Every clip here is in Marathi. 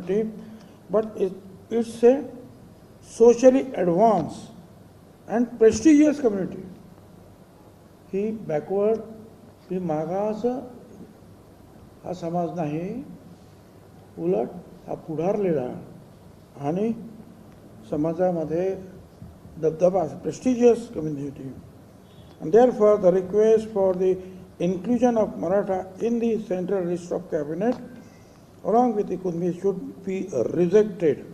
community, but it, it's a socially advanced and prestigious community. He backward ही मागास हा समाज नाही उलट हा पुढारलेला आणि समाजामध्ये दबदबा prestigious community And therefore, the request for the inclusion of Maratha in the central list of cabinet along with economy should be rejected.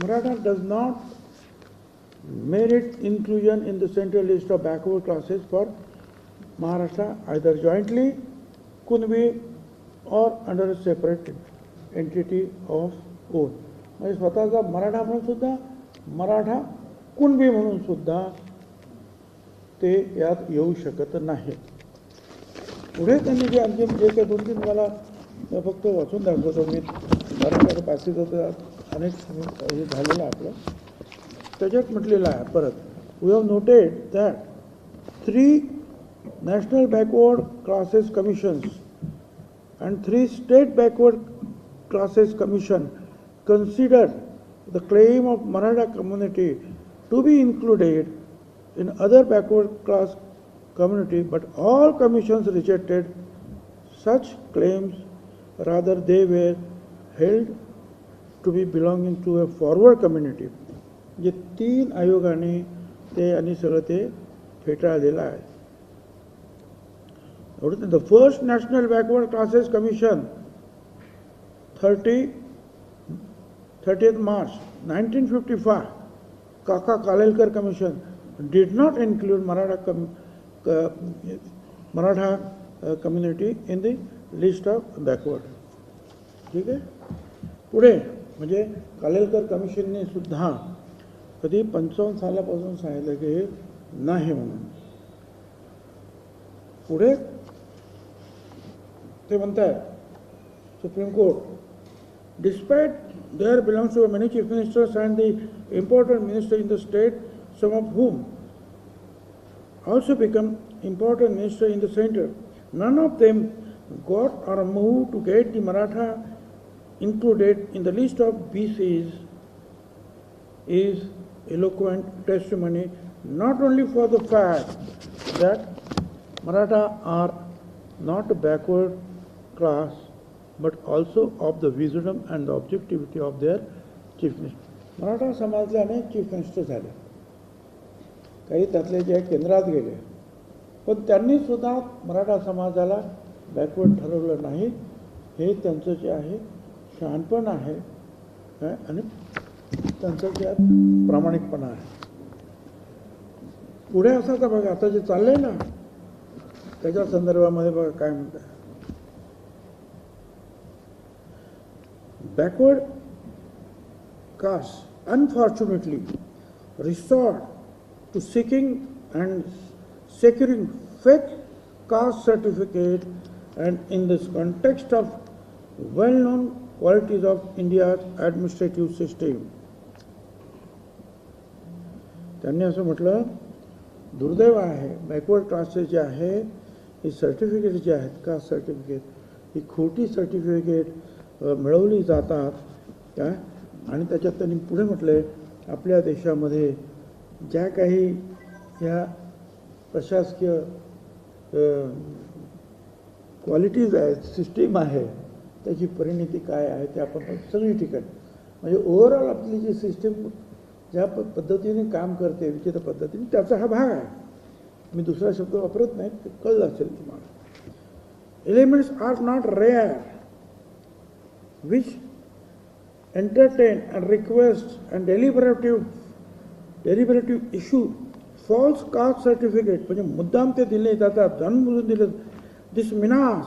Maratha does not merit inclusion in the central list of backward classes for Maharashtra either jointly, Kunbi or under a separate entity of own. म्हणजे स्वतःचा मराठा म्हणून सुद्धा मराठा कुणबी म्हणून सुद्धा ते यात येऊ शकत नाही पुढे त्यांनी जे आमचे जे काही गोष्टी मला फक्त वाचून दाखवतो मी बारा पाचशे जो अनेक हे झालेलं आहे आपलं त्याच्यात म्हटलेलं आहे परत we have noted that three national backward classes commissions and three state backward classes commission consider the claim of Maratha community to be included in other backward class community, but all commissions rejected such claims. Rather, they were held to be belonging to a forward community. जे तीन आयोगाने ते आणि सगळं ते फेटाळलेलं आहे The first National Backward Classes Commission, 30, 30th March 1955, Kaka Kalelkar Commission did not include Maratha, com, uh, Maratha uh, community in the list of backward. ठीक आहे पुढे म्हणजे कालेलकर कमिशनने सुद्धा कधी पंचावन्न सालापासून सांगितलं की हे नाही म्हणून पुढे ते म्हणतात Supreme Court despite their belongs to many chief ministers and the important minister in the state some of whom also become important minister in the center. None of them got or moved to get the Maratha included in the list of BCs is eloquent testimony not only for the fact that Maratha are not a backward class but also of the wisdom and the objectivity of their chief minister. Maratha समाजातले अनेक चीफ मिनिस्टर झाले काही त्यातले जे केंद्रात गेले. पण त्यांनी सुद्धा मराठा समाजाला बॅकवर्ड ठरवलं नाही. हे त्यांचं जे आहे शहाणपण आहे काय आणि त्यांचं जे प्रामाणिकपणा आहे. पुढे असं तर बघा आता जे चाललंय ना त्याच्या संदर्भामध्ये बघा काय म्हणताय. Backward caste unfortunately resort to seeking and securing fake caste certificate and in this context of well-known qualities of India's administrative system. त्यांनी असं म्हटलं दुर्दैव आहे बॅकवर्ड क्लासेस जे आहे ही सर्टिफिकेट जे आहेत का सर्टिफिकेट ही खोटी सर्टिफिकेट मिळवली जातात काय आणि त्याच्यात त्यांनी पुढे म्हटले आपल्या देशामध्ये ज्या काही ह्या प्रशासकीय क्वालिटीज आहेत सिस्टीम आहे त्याची परिणिती काय आहे ते आपण सगळी ठिकाणी. म्हणजे ओव्हरऑल आपली जी सिस्टीम ज्या प पद्धतीने काम करते विचित्र पद्धतीने त्याचा हा भाग आहे. मी दुसरा शब्द वापरत नाही ते कळलं असेल तुम्हाला. Elements are not rare which entertain and request and deliberative deliberative issue false caste certificate. म्हणजे मुद्दाम ते दिले जातात जाणून दिले this menace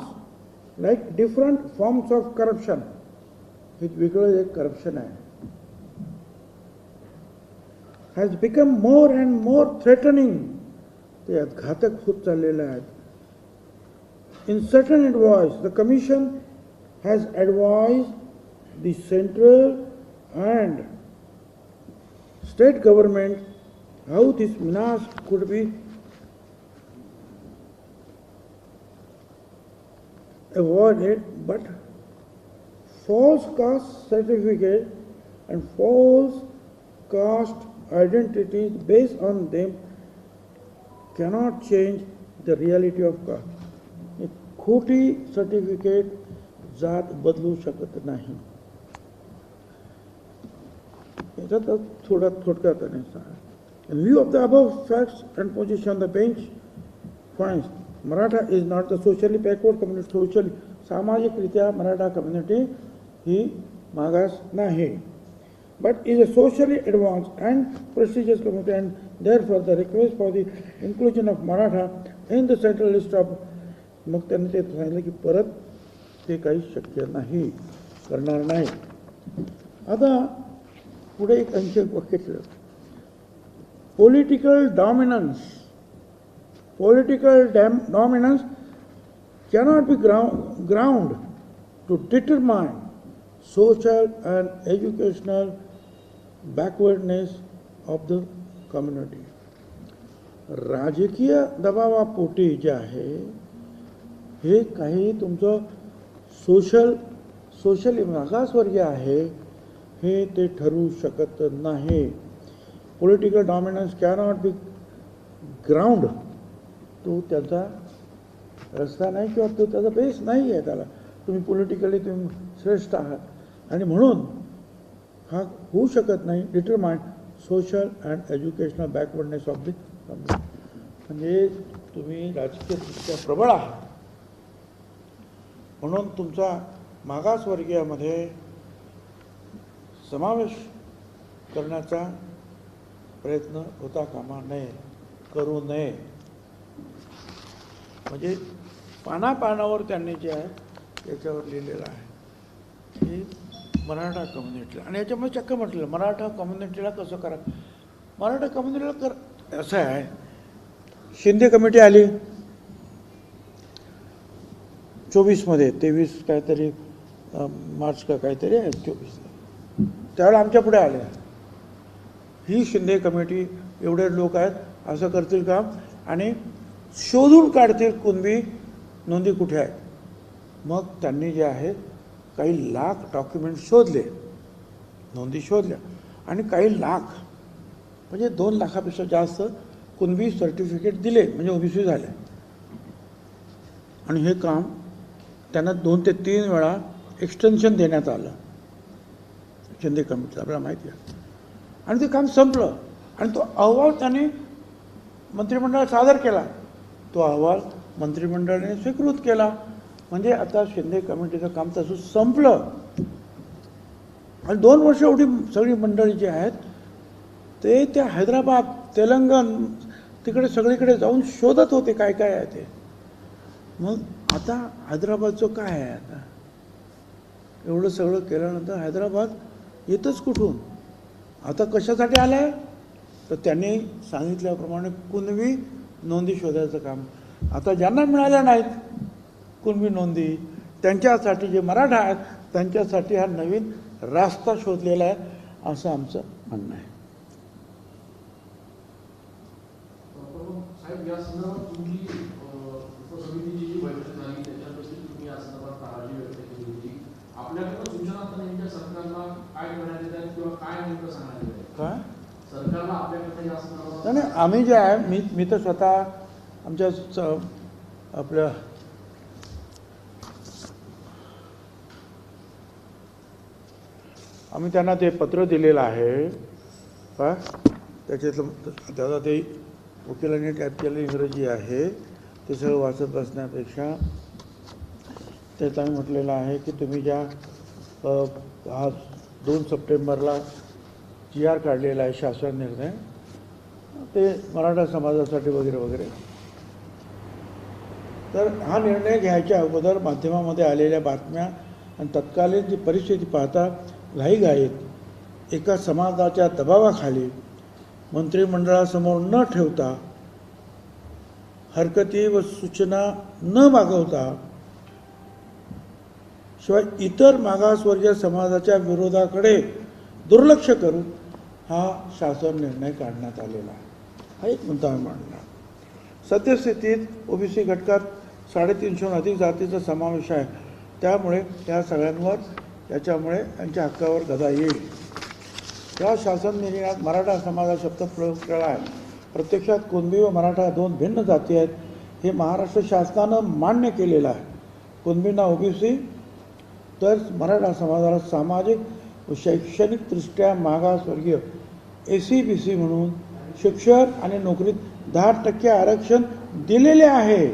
like different forms of corruption हे वेगळं एक करप्शन आहे. Has become more and more threatening ते यात घातक होत चाललेले आहेत. In certain advice the commission has advised the central and state government how this Minas could be avoided, but false caste certificate and false caste identities based on them cannot change the reality of caste. खोटी सर्टिफिकेट जात बदलू शकत नाही याचा तर थोडा थोडक्यात सांगा In view of the above facts and position, the bench finds Maratha is not the socially backward community, socially, सामाजिकरित्या मराठा कम्युनिटी ही मागास नाही but is a socially advanced and prestigious community and therefore the request for the inclusion of Maratha in the central list of मग त्यांनी ते सांगितलं की परत ते काही शक्य नाही करणार नाही आता पुढे एक आणखी बघितलं political dominance political dam dominance cannot be ground ground to determine social and educational backwardness of the community राजकीय दबावापोटी जे आहे हे काही तुमचं सोशल सोशल मागासवर्गीय आहे हे ते ठरू शकत नाही. Political dominance cannot be ground तो त्याचा रस्ता नाही किंवा तो त्याचा बेस नाही आहे त्याला. तुम्ही पॉलिटिकली तुम्ही श्रेष्ठ आहात. आणि म्हणून हा होऊ शकत नाही. Determined social and educational backwardness of the म्हणजे तुम्ही राजकीयदृष्ट्या प्रबळ आहात. म्हणून तुमचा मागासवर्गीयामध्ये समावेश करण्याचा प्रयत्न होता कामा नये करू नये. म्हणजे पानापानावर त्यांनी जे आहे त्याच्यावर लिहिलेलं आहे. की मराठा कम्युनिटीला आणि याच्यामुळे चक्क म्हटलेलं मराठा कम्युनिटीला कसं करा? मराठा कम्युनिटीला कर असं आहे. शिंदे कमिटी आली. चोवीसमध्ये तेवीस काहीतरी मार्च का काहीतरी आहे चोवीसला त्यावेळेला आमच्या पुढे आल्या ही शिंदे कमिटी एवढे लोक आहेत असं करतील काम. आणि शोधून काढतील कुणबी नोंदी कुठे आहेत. मग त्यांनी जे आहे काही लाख डॉक्युमेंट शोधले. नोंदी शोधल्या. आणि काही लाख म्हणजे दोन लाखापेक्षा जास्त कुणबी सर्टिफिकेट दिले म्हणजे ओबीसी झाले. आणि हे काम त्यांना दोन ते तीन वेळा एक्सटेन्शन देण्यात आलं. शिंदे कमिटीचं आपल्याला माहिती आहे. आणि ते काम संपलं. आणि तो अहवाल त्याने मंत्रिमंडळात सादर केला. तो अहवाल मंत्रिमंडळाने स्वीकृत केला. म्हणजे आता शिंदे कमिटीचं काम तसं संपलं. आणि दोन वर्ष एवढी सगळी मंडळी जी आहेत ते त्या हैदराबाद तेलंगण तिकडे सगळीकडे जाऊन शोधत होते काय काय आहे ते. मग आता हैदराबादचं काय आहे आता? एवढं सगळं केल्यानंतर हैदराबाद येतच कुठून? आता कशासाठी आलाय? तर त्यांनी सांगितल्याप्रमाणे कुणबी नोंदी शोधायचं काम. आता ज्यांना मिळाल्या नाहीत कुणबी नोंदी त्यांच्यासाठी जे मराठा आहेत त्यांच्यासाठी हा नवीन रास्ता शोधलेला आहे असं आमचं म्हणणं आहे साहेब या संदर्भात तुमची अ, उपसमितीची जी बैठक झाली त्याच्यापैकी तुम्ही या संदर्भात काळजी व्यक्त केली होती आपल्याकडे सूचना आता नेमक्या सरकारला काय करण्यात येत आहेत किंवा काय नेमकं सांगण्यात येत आहे काय सरकारला आपल्याकडे नाही आम्ही जे आहे मी मी तर स्वतः आमच्या आपल्या आम्ही त्यांना ते पत्र दिलेलं आहे. का त्याच्यातलं त्याचा ते वकिलांनी टाईप केलेलं इंग्रजी आहे. ते सगळं वाचत बसण्यापेक्षा त्यात आम्ही म्हटलेलं आहे की तुम्ही ज्या हा दोन सप्टेंबरला जी आर काढलेला आहे शासन निर्णय ते मराठा समाजासाठी वगैरे वगैरे. तर हा निर्णय घ्यायच्या अगोदर माध्यमामध्ये आलेल्या बातम्या आणि तत्कालीन जी परिस्थिती पाहता घाईघाईत एका समाजाच्या दबावाखाली मंत्रिमंडळासमोर न ठेवता हरकती व सूचना न मागवता शिवाय इतर मागासवर्गीय समाजाच्या विरोधाकडे दुर्लक्ष करून हा शासन निर्णय काढण्यात आलेला आहे. हा एक मुद्दा आम्ही मांडला सद्यस्थितीत ओबीसी घटकात साडेतीनशेहून अधिक जातीचा समावेश आहे. त्यामुळे या सगळ्यांवर याच्यामुळे त्यांच्या हक्कावर गदा येईल. या शासन निर्णयात मराठा समाजा शब्द प्रयोग केला आहे. प्रत्यक्षात कुणबी व मराठा दोन भिन्न जाती आहेत हे महाराष्ट्र शासनानं मान्य केलेलं आहे. कुणबींना ओबीसी तर मराठा समाजाला सामाजिक व शैक्षणिकदृष्ट्या मागासवर्गीय ए सी बी सी म्हणून शिक्षण आणि नोकरीत दहा टक्के आरक्षण दिलेले आहे.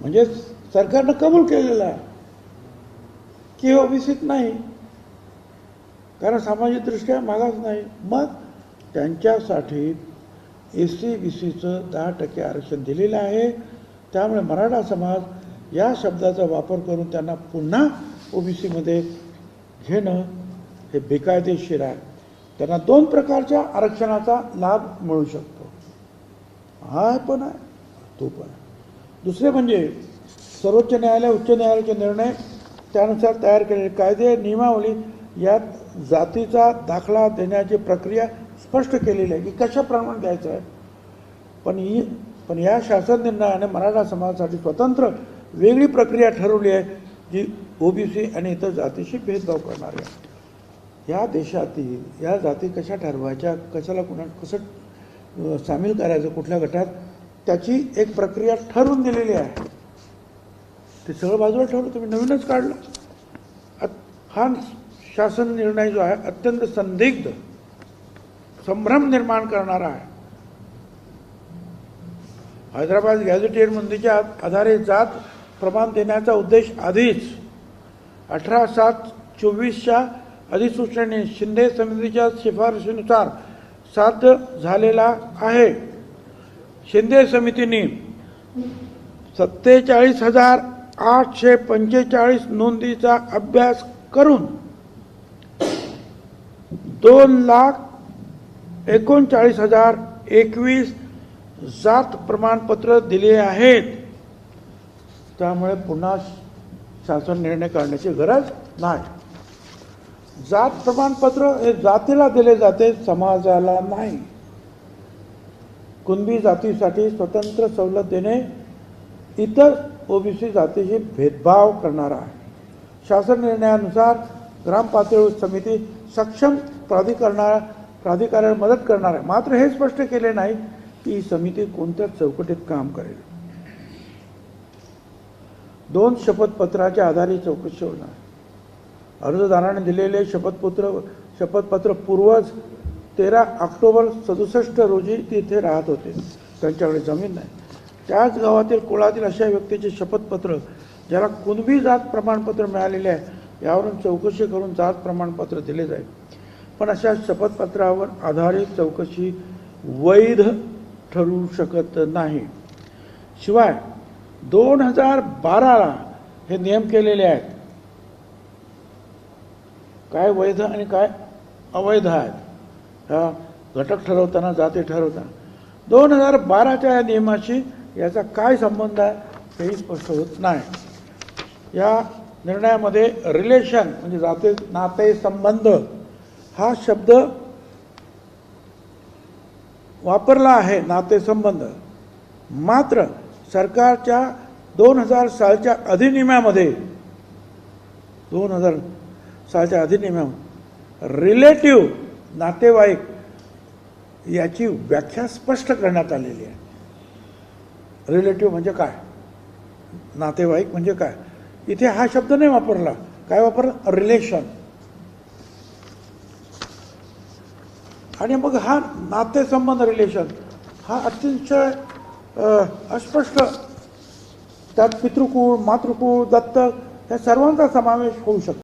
म्हणजे सरकारनं कबूल केलेलं आहे. की ओबीसीत नाही. कारण सामाजिकदृष्ट्या मागास नाही. मग त्यांच्यासाठी ए सी बी सीचं दहा टक्के आरक्षण दिलेलं आहे. त्यामुळे मराठा समाज या शब्दाचा वापर करून त्यांना पुन्हा ओबीसीमध्ये घेणं हे बेकायदेशीर आहे. त्यांना दोन प्रकारच्या आरक्षणाचा लाभ मिळू शकतो. हा पण आहे तो पण आहे. दुसरे म्हणजे सर्वोच्च न्यायालय उच्च न्यायालयाचे निर्णय त्यानुसार तयार केलेले कायदे नियमावली यात जातीचा दाखला देण्याची प्रक्रिया स्पष्ट केलेली आहे. की कशाप्रमाणे द्यायचं आहे? पण ही पण या शासन निर्णयाने मराठा समाजासाठी स्वतंत्र वेगळी प्रक्रिया ठरवली आहे जी ओबीसी आणि इतर जातीशी भेदभाव करणारी आहे. या देशातील या जाती कशा ठरवायच्या कशाला कुणा कसं सामील करायचं कुठल्या गटात त्याची एक प्रक्रिया ठरवून दिलेली आहे. ते सगळं बाजूला ठेवलं तुम्ही नवीनच काढलं. हा शासन निर्णय जो आहे अत्यंत संदिग्ध संभ्रम निर्माण करणारा आहे. हैदराबाद गॅझेटियर मंदीच्या आधारे जात प्रमाण देण्याचा उद्देश आधीच. अठरा सात चोवीसच्या अधिसूचनेने शिंदे समितीच्या शिफारशीनुसार साध्य झालेला आहे. शिंदे समितीने सत्तेचाळीस हजार आठशे पंचेचाळीस नोंदीचा अभ्यास करून दोन लाख एकोणचाळीस हजार एकवीस जात प्रमाणपत्र दिले आहेत. त्यामुळे पुन्हा शासन निर्णय करण्याची गरज नाही. जात प्रमाणपत्र हे जातीला दिले जाते समाजाला नाही. कुणबी जातीसाठी स्वतंत्र सवलत देणे इतर ओबीसी जातीशी भेदभाव करणार आहे. शासन निर्णयानुसार ग्रामपातळी समिती सक्षम प्राधिकरणा प्राधिकाऱ्याला मदत करणार आहे. मात्र हे स्पष्ट केले नाही की ही समिती कोणत्या चौकटीत काम करेल. दोन शपथपत्राच्या आधारे चौकशी होणार. अर्जदाराने दिलेले शपथपुत्र शपथपत्र पूर्वज तेरा ऑक्टोबर सदुसष्ट रोजी तिथे राहत होते. त्यांच्याकडे जमीन नाही. त्याच गावातील कुळातील अशा व्यक्तीचे शपथपत्र ज्याला कुणबी जात प्रमाणपत्र मिळालेले आहे यावरून चौकशी करून जात प्रमाणपत्र दिले जाईल. पण अशा शपथपत्रावर आधारित चौकशी वैध ठरू शकत नाही. शिवाय दोन हजार बाराला हे नियम केलेले आहेत. काय वैध आणि काय अवैध आहेत? हा घटक ठरवताना जाती ठरवताना. दोन हजार बाराच्या या नियमाशी याचा काय संबंध आहे हेही स्पष्ट होत नाही. या निर्णयामध्ये रिलेशन म्हणजे जाते नाते संबंध हा शब्द वापरला आहे नातेसंबंध मात्र सरकारच्या दोन हजार सालच्या अधिनियमामध्ये दोन हजार सालच्या अधिनियमामध्ये रिलेटिव्ह नातेवाईक याची व्याख्या स्पष्ट करण्यात आलेली आहे. रिलेटिव्ह म्हणजे काय? नातेवाईक म्हणजे काय? इथे हा शब्द नाही वापरला. काय वापरला? रिलेशन आणि मग हा नातेसंबंध रिलेशन हा अतिशय अस्पष्ट त्यात पितृकुळ मातृकुळ दत्तक या सर्वांचा समावेश होऊ शकतो.